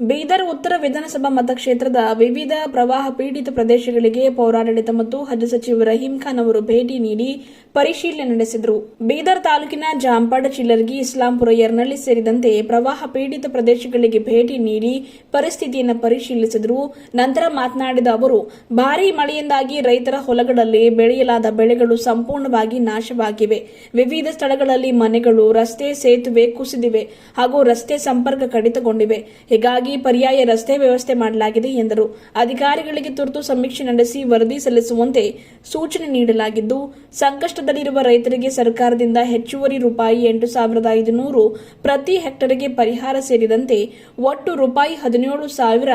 ಬೀದರ್ ಉತ್ತರ ವಿಧಾನಸಭಾ ಮತಕ್ಷೇತ್ರದ ವಿವಿಧ ಪ್ರವಾಹ ಪೀಡಿತ ಪ್ರದೇಶಗಳಿಗೆ ಪೌರಾಡಳಿತ ಮತ್ತು ಹಜ್ ಸಚಿವ ರಹೀಂ ಖಾನ್ ಅವರು ಭೇಟಿ ನೀಡಿ ಪರಿಶೀಲನೆ ನಡೆಸಿದರು. ಬೀದರ್ ತಾಲೂಕಿನ ಜಾಂಪಾಡ ಚಿಲ್ಲರ್ಗಿ ಇಸ್ಲಾಂಪುರ ಎರ್ನಳ್ಳಿ ಸೇರಿದಂತೆ ಪ್ರವಾಹ ಪೀಡಿತ ಪ್ರದೇಶಗಳಿಗೆ ಭೇಟಿ ನೀಡಿ ಪರಿಸ್ಥಿತಿಯನ್ನು ಪರಿಶೀಲಿಸಿದರು. ನಂತರ ಮಾತನಾಡಿದ ಅವರು, ಭಾರೀ ಮಳೆಯಿಂದಾಗಿ ರೈತರ ಹೊಲಗಳಲ್ಲಿ ಬೆಳೆಯಲಾದ ಬೆಳೆಗಳು ಸಂಪೂರ್ಣವಾಗಿ ನಾಶವಾಗಿವೆ. ವಿವಿಧ ಸ್ಥಳಗಳಲ್ಲಿ ಮನೆಗಳು, ರಸ್ತೆ, ಸೇತುವೆ ಕುಸಿದಿವೆ ಹಾಗೂ ರಸ್ತೆ ಸಂಪರ್ಕ ಕಡಿತಗೊಂಡಿವೆ. ಹೀಗಾಗಿ ಪರ್ಯಾಯ ರಸ್ತೆ ವ್ಯವಸ್ಥೆ ಮಾಡಲಾಗಿದೆ ಎಂದರು. ಅಧಿಕಾರಿಗಳಿಗೆ ತುರ್ತು ಸಮೀಕ್ಷೆ ನಡೆಸಿ ವರದಿ ಸಲ್ಲಿಸುವಂತೆ ಸೂಚನೆ ನೀಡಲಾಗಿದ್ದು, ಸಂಕಷ್ಟದಲ್ಲಿರುವ ರೈತರಿಗೆ ಸರ್ಕಾರದಿಂದ ಹೆಚ್ಚುವರಿ ರೂಪಾಯಿ ಎಂಟು ಸಾವಿರದ ಐದುನೂರು ಪ್ರತಿ ಹೆಕ್ಟರ್ಗೆ ಪರಿಹಾರ ಸೇರಿದಂತೆ ಒಟ್ಟು ರೂಪಾಯಿ ಹದಿನೇಳು ಸಾವಿರ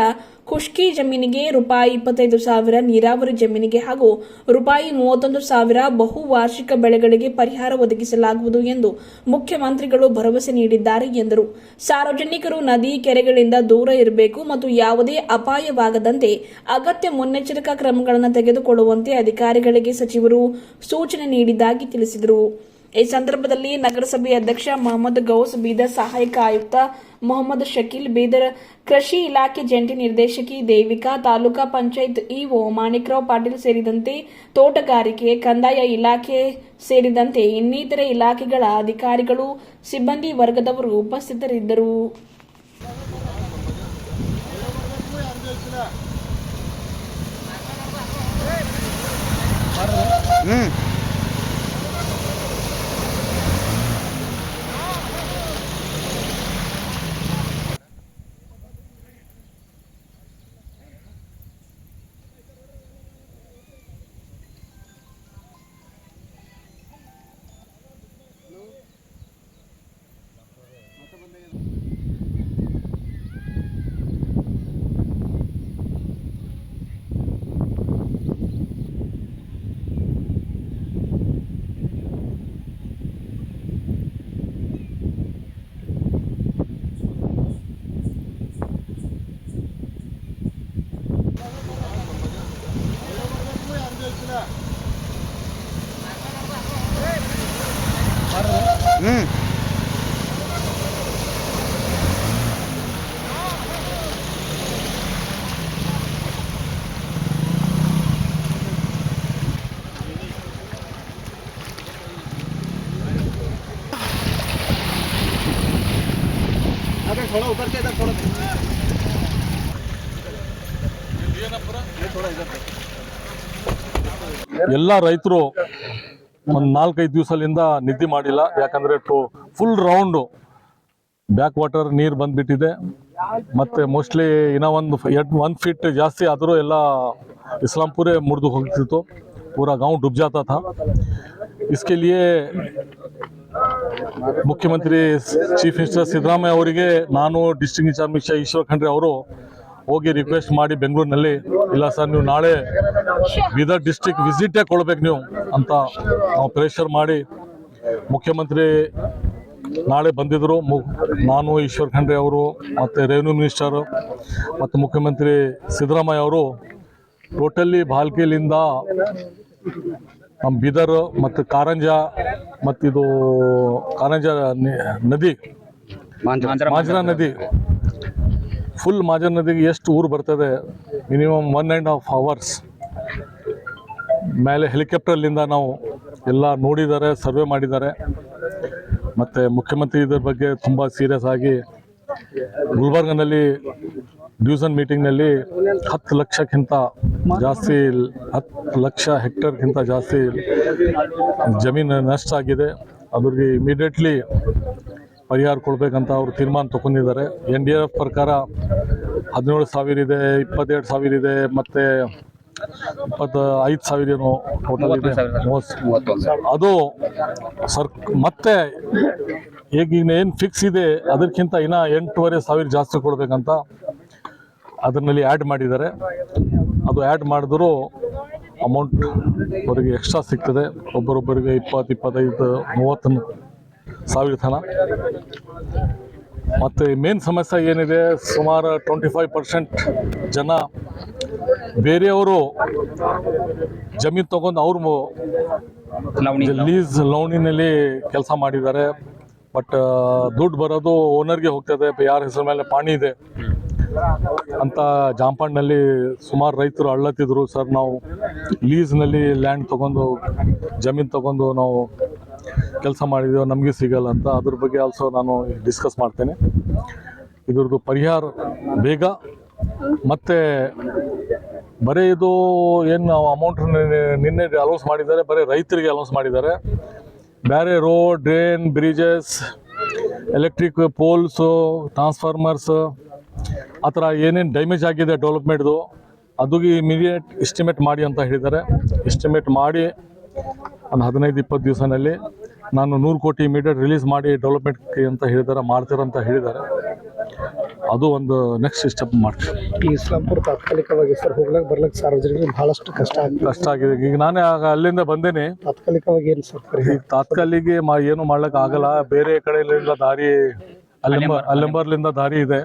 ಖುಷ್ಕಿ ಜಮೀನಿಗೆ ರೂಪಾಯಿ ಇಪ್ಪತ್ತೈದು ಸಾವಿರ, ನೀರಾವರಿ ಜಮೀನಿಗೆ ಹಾಗೂ ರೂಪಾಯಿ ಮೂವತ್ತೊಂದು ಸಾವಿರ ಬಹು ವಾರ್ಷಿಕ ಬೆಳೆಗಳಿಗೆ ಪರಿಹಾರ ಒದಗಿಸಲಾಗುವುದು ಎಂದು ಮುಖ್ಯಮಂತ್ರಿಗಳು ಭರವಸೆ ನೀಡಿದ್ದಾರೆ ಎಂದರು. ಸಾರ್ವಜನಿಕರು ನದಿ ಕೆರೆಗಳಿಂದ ದೂರ ಇರಬೇಕು ಮತ್ತು ಯಾವುದೇ ಅಪಾಯವಾಗದಂತೆ ಅಗತ್ಯ ಮುನ್ನೆಚ್ಚರಿಕಾ ಕ್ರಮಗಳನ್ನು ತೆಗೆದುಕೊಳ್ಳುವಂತೆ ಅಧಿಕಾರಿಗಳಿಗೆ ಸಚಿವರು ಸೂಚನೆ ನೀಡಿದ್ದಾಗಿ ತಿಳಿಸಿದರು. ಈ ಸಂದರ್ಭದಲ್ಲಿ ನಗರಸಭೆ ಅಧ್ಯಕ್ಷ ಮೊಹಮ್ಮದ್ ಗೌಸ್, ಬೀದರ್ ಸಹಾಯಕ ಆಯುಕ್ತ ಮೊಹಮ್ಮದ್ ಶಕೀಲ್, ಬೀದರ್ ಕೃಷಿ ಇಲಾಖೆ ಜಂಟಿ ನಿರ್ದೇಶಕಿ ದೇವಿಕಾ, ತಾಲೂಕಾ ಪಂಚಾಯತ್ ಇಒ ಮಾಣಿಕ್ರಾವ್ ಪಾಟೀಲ್ ಸೇರಿದಂತೆ ತೋಟಗಾರಿಕೆ, ಕಂದಾಯ ಇಲಾಖೆ ಸೇರಿದಂತೆ ಇನ್ನಿತರೆ ಇಲಾಖೆಗಳ ಅಧಿಕಾರಿಗಳು, ಸಿಬ್ಬಂದಿ ವರ್ಗದವರು ಉಪಸ್ಥಿತರಿದ್ದರು. थोड़ा उतर के इधर थोड़ा ಎಲ್ಲ ರೈತರು ಒಂದು ನಾಲ್ಕೈದು ದಿವಸದಿಂದ ನಿದ್ದೆ ಮಾಡಿಲ್ಲ ಯಾಕಂದ್ರೆ two full round backwater ನೀರು ಬಂದ್ಬಿಟ್ಟಿದೆ ಮತ್ತೆ ಮೋಸ್ಟ್ಲಿ ಇನ್ನೂ ಒಂದು ಎರಡು ಒನ್ ಫೀಟ್ ಜಾಸ್ತಿ ಆದರೂ ಎಲ್ಲ ಇಸ್ಲಾಂಪುರೇ ಮುರಿದು ಹೋಗ್ತಿತ್ತು पूरा गांव डूब जाता था इसके लिए ಮುಖ್ಯಮಂತ್ರಿ ಚೀಫ್ ಮಿನಿಸ್ಟರ್ ಸಿದ್ದರಾಮಯ್ಯ ಅವರಿಗೆ ನಾನು district in charge minister Eshwar Khandre ಅವರು ಹೋಗಿ ರಿಕ್ವೆಸ್ಟ್ ಮಾಡಿ ಬೆಂಗಳೂರಿನಲ್ಲಿ, ಇಲ್ಲ ಸರ್, ನೀವು ನಾಳೆ ಬೀದರ್ ಡಿಸ್ಟ್ರಿಕ್ಟ್ ವಿಸಿಟೇ ಕೊಡ್ಬೇಕು ನೀವು ಅಂತ ನಾವು ಪ್ರೆಷರ್ ಮಾಡಿ ಮುಖ್ಯಮಂತ್ರಿ ನಾಳೆ ಬಂದಿದ್ದರು ನಾನು ಈಶ್ವರ್ ಖಂಡ್ರೆ ಅವರು, ಮತ್ತು ರೆವಿನ್ಯೂ ಮಿನಿಸ್ಟರು ಮತ್ತು ಮುಖ್ಯಮಂತ್ರಿ ಸಿದ್ದರಾಮಯ್ಯ ಅವರು ಟೋಟಲಿ ಬಾಲ್ಕಿಲಿಂದ ನಮ್ಮ ಬೀದರ್ ಮತ್ತು ಕಾರಂಜ ಮತ್ತಿದು ಕಾರಂಜ ನದಿ. ಮಾಜನ ನದಿ. ಫುಲ್ ಮಾಜನ ನದಿಗೆ ಎಷ್ಟು ಊರು ಬರ್ತದೆ? Minimum one and half hours ಮೇಲೆ ಹೆಲಿಕಾಪ್ಟರ್ಲಿಂದ ನಾವು ಎಲ್ಲ ನೋಡಿದ್ದಾರೆ ಸರ್ವೆ ಮಾಡಿದ್ದಾರೆ. ಮತ್ತು ಮುಖ್ಯಮಂತ್ರಿ ಇದ್ರ ಬಗ್ಗೆ ತುಂಬ ಸೀರಿಯಸ್ ಆಗಿ ಗುಲ್ಬರ್ಗನಲ್ಲಿ ಡಿವಿಷನ್ ಮೀಟಿಂಗ್ನಲ್ಲಿ ಹತ್ತು ಲಕ್ಷಕ್ಕಿಂತ ಜಾಸ್ತಿ, ಹತ್ತು ಲಕ್ಷ ಹೆಕ್ಟರ್ಗಿಂತ ಜಾಸ್ತಿ ಜಮೀನು ನಷ್ಟ ಆಗಿದೆ. ಅದ್ರಿಗೆ ಇಮಿಡಿಯೇಟ್ಲಿ ಪರಿಹಾರ ಕೊಡಬೇಕಂತ ಅವರು ತೀರ್ಮಾನ ತಗೊಂಡಿದ್ದಾರೆ. ಎನ್ ಡಿ ಎಫ್ ಪ್ರಕಾರ ಹದಿನೇಳು ಸಾವಿರ ಇದೆ, ಇಪ್ಪತ್ತೆರಡು ಸಾವಿರ ಇದೆ, ಮತ್ತು ಇಪ್ಪತ್ತು ಐದು ಸಾವಿರ ಏನೋ ಟೋಟಲ್ ಇದೆ. ಅದು ಸರ್ ಮತ್ತೆ ಈಗ ಏನು ಫಿಕ್ಸ್ ಇದೆ ಅದಕ್ಕಿಂತ ಇನ್ನ ಎಂಟೂವರೆ ಸಾವಿರ ಜಾಸ್ತಿ ಕೊಡಬೇಕಂತ ಅದರಲ್ಲಿ ಆ್ಯಡ್ ಮಾಡಿದ್ದಾರೆ. ಅದು ಆ್ಯಡ್ ಮಾಡಿದ್ರು ಅಮೌಂಟ್ ಅವರಿಗೆ ಎಕ್ಸ್ಟ್ರಾ ಸಿಗ್ತದೆ. ಒಬ್ಬರೊಬ್ಬರಿಗೆ ಇಪ್ಪತ್ತು ಇಪ್ಪತ್ತೈದು ಮೂವತ್ತು ಸಾವಿರ ತನ. ಮತ್ತು ಮೇನ್ ಸಮಸ್ಯೆ ಏನಿದೆ ಸುಮಾರು ಟ್ವೆಂಟಿ ಫೈವ್ ಪರ್ಸೆಂಟ್ ಜನ ಬೇರೆಯವರು ಜಮೀನು ತಗೊಂಡು ಅವ್ರ ಲೀಸ್ ಲೋನಿನಲ್ಲಿ ಕೆಲಸ ಮಾಡಿದ್ದಾರೆ. ಬಟ್ ದುಡ್ಡು ಬರೋದು ಓನರ್ಗೆ ಹೋಗ್ತದೆ. ಯಾರ ಹೆಸರು ಮೇಲೆ ಪಾಣಿ ಇದೆ. ಅಂತ ಜಾಂಪಾಡ್ನಲ್ಲಿ ಸುಮಾರು ರೈತರು ಅಳ್ಳತ್ತಿದ್ರು ಸರ್ ನಾವು ಲೀಸ್ನಲ್ಲಿ ಲ್ಯಾಂಡ್ ತಗೊಂಡು ಜಮೀನು ತಗೊಂಡು ನಾವು ಕೆಲಸ ಮಾಡಿದೆವು. ನಮಗೆ ಸಿಗಲ್ಲ ಅಂತ. ಅದ್ರ ಬಗ್ಗೆ ಆಲ್ಸೋ ನಾನು ಡಿಸ್ಕಸ್ ಮಾಡ್ತೇನೆ. ಇದ್ರದ್ದು ಪರಿಹಾರ ಬೇಗ ಮತ್ತು ಬರೀ ಇದು ಏನು ಅಮೌಂಟ್ ನಿನ್ನೆ ಅಲೌನ್ಸ್ ಮಾಡಿದ್ದಾರೆ, ಬರೀ ರೈತರಿಗೆ ಅಲೌನ್ಸ್ ಮಾಡಿದ್ದಾರೆ. ಬೇರೆ road drain bridges electric poles transformers ಆ ಥರ ಏನೇನು ಡ್ಯಾಮೇಜ್ ಆಗಿದೆ ಡೆವಲಪ್ಮೆಂಟ್ದು ಅದು ಇಮಿಡಿಯೇಟ್ ಎಸ್ಟಿಮೇಟ್ ಮಾಡಿ ಅಂತ ಹೇಳಿದ್ದಾರೆ. ಎಸ್ಟಿಮೇಟ್ ಮಾಡಿ ಒಂದು ಹದಿನೈದು, ಇಪ್ಪತ್ತು ದಿವಸದಲ್ಲಿ ನಾನು ನೂರು ಕೋಟಿ ಇಮಿಡಿಯೇಟ್ ರಿಲೀಸ್ ಮಾಡಿ ಡೆವಲಪ್ಮೆಂಟ್ಗೆ ಅಂತ ಹೇಳಿದ್ದಾರೆ ಮಾಡ್ತೀರಂತ ಹೇಳಿದ್ದಾರೆ. ಅದು ಒಂದು ನೆಕ್ಸ್ಟ್ ಸ್ಟೆಪ್ ಮಾಡ್ತೀವಿ ಈ ಇಸ್ಲಾಂಪುರ ತಾತ್ಕಾಲಿಕವಾಗಿ ಸರ್ ಹೋಗ್ಲಕ್ ಬರ್ಲಕ್ ಸಾರ್ವಜನಿಕರಿಗೆ ಬಹಳಷ್ಟು ಕಷ್ಟ ಆಗಿದೆ ಕಷ್ಟ ಆಗಿದೆ. ಈಗ ನಾನೇ ಆಗ ಅಲ್ಲಿಂದ ಬಂದೇನೆ. ತಾತ್ಕಾಲಿಕವಾಗಿ ಏನು ಸರ್ ಈ ಈಗ ತಾತ್ಕಾಲಿಗೆ ಮಾ ಏನು ಮಾಡ್ಲಿಕ್ಕೆ ಆಗಲ್ಲ. ಬೇರೆ ಕಡೆಯಿಂದ ದಾರಿ ಅಲ್ಲೆಂಬರ್ಲಿಂದ ದಾರಿ ಇದೆ.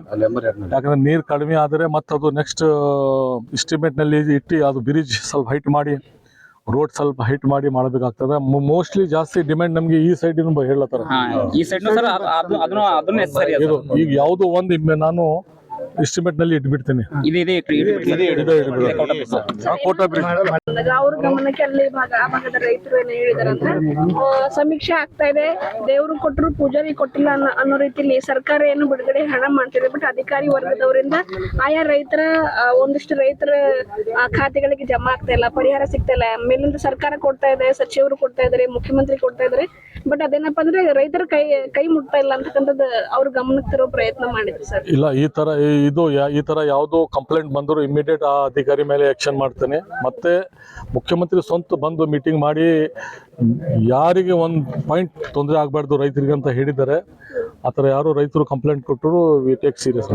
ಯಾಕಂದ್ರೆ ನೀರು ಕಡಿಮೆ ಆದರೆ ಮತ್ತೆ ಅದು ನೆಕ್ಸ್ಟ್ನಲ್ಲಿ ಇಟ್ಟು ಅದು ಬ್ರಿಡ್ಜ್ ಸ್ವಲ್ಪ ಹೈಟ್ ಮಾಡಿ. ರೋಡ್ ಸ್ವಲ್ಪ ಹೈಟ್ ಮಾಡಿ ಮಾಡಬೇಕಾಗ್ತದೆ. ಮೋಸ್ಟ್ಲಿ ಜಾಸ್ತಿ ಡಿಮ್ಯಾಂಡ್ ನಮಗೆ ಈ ಸೈಡ್ ಹೇಳತ್ತಾರ. ಈ ಸೈಡ್ ಈಗ ಯಾವ್ದು ಒಂದು ನಾನು estimate ನಲ್ಲಿ ಇಟ್ಬಿಡ್ತೀನಿ ಇದೆ ಇದೆ ಕೋಟಾ ಬ್ರಿಡ್ಜ್ ಅವ್ರ ಗಮನಕ್ಕೆ ಅಲ್ಲಿ ಭಾಗ ಆ ಭಾಗದ ರೈತರು ಏನ್ ಹೇಳಿದಾರಂದ್ರೆ ಆ, ಸಮೀಕ್ಷೆ ಆಗ್ತಾ ಇದೆ ದೇವ್ರು ಕೊಟ್ಟರು ಪೂಜಾರಿ ಕೊಟ್ಟಿಲ್ಲ ಅನ್ನೋ ಅನ್ನೋ ರೀತಿಲಿ ಸರ್ಕಾರ ಏನು ಬಿಡುಗಡೆ ಹಣ ಮಾಡ್ತಿದೆ ಬಟ್ ಅಧಿಕಾರಿ ವರ್ಗದವರಿಂದ ಆಯಾ ರೈತರ ಆ, ಒಂದಿಷ್ಟು ರೈತರ ಆ, ಖಾತೆಗಳಿಗೆ ಜಮಾ ಆಗ್ತಾ ಇಲ್ಲ ಪರಿಹಾರ ಸಿಗ್ತಾ ಇಲ್ಲ ಮೇಲಿಂದ ಸರ್ಕಾರ ಕೊಡ್ತಾ ಇದೆ ಸಚಿವರು ಕೊಡ್ತಾ ಇದಾರೆ ಮುಖ್ಯಮಂತ್ರಿ ಕೊಡ್ತಾ ಇದಾರೆ ಬಟ್ ಅದೇನಪ್ಪ ಅಂದ್ರೆ ರೈತರ ಕೈ ಕೈ ಮುಟ್ತಾ ಇಲ್ಲ ಅಂತಕ್ಕಂಥದ್ದು ಅವ್ರ ಗಮನಕ್ಕೆ ತರೋ ಪ್ರಯತ್ನ ಮಾಡಿದ್ರು ಸರ್. ಇಲ್ಲ, ಈ ತರ ಇದು ಈ ತರ ಯಾವುದೋ ಕಂಪ್ಲೇಂಟ್ ಬಂದರೂ ಇಮಿಡಿಯೇಟ್ ಆ ಅಧಿಕಾರಿ ಮೇಲೆ ಆಕ್ಷನ್ ಮಾಡ್ತೇನೆ. ಮತ್ತೆ ಮುಖ್ಯಮಂತ್ರಿ ಸ್ವಂತ ಬಂದು ಮೀಟಿಂಗ್ ಮಾಡಿ, ಯಾರಿಗೆ ಒಂದು ಪಾಯಿಂಟ್ ತೊಂದರೆ ಆಗಬಾರ್ದು ರೈತರಿಗೆ ಅಂತ ಹೇಳಿದ್ದಾರೆ. ಆ ಥರ ಯಾರು ರೈತರು ಕಂಪ್ಲೇಂಟ್ ಕೊಟ್ಟರು ವಿ ಟೇಕ್ ಸೀರಿಯಸ್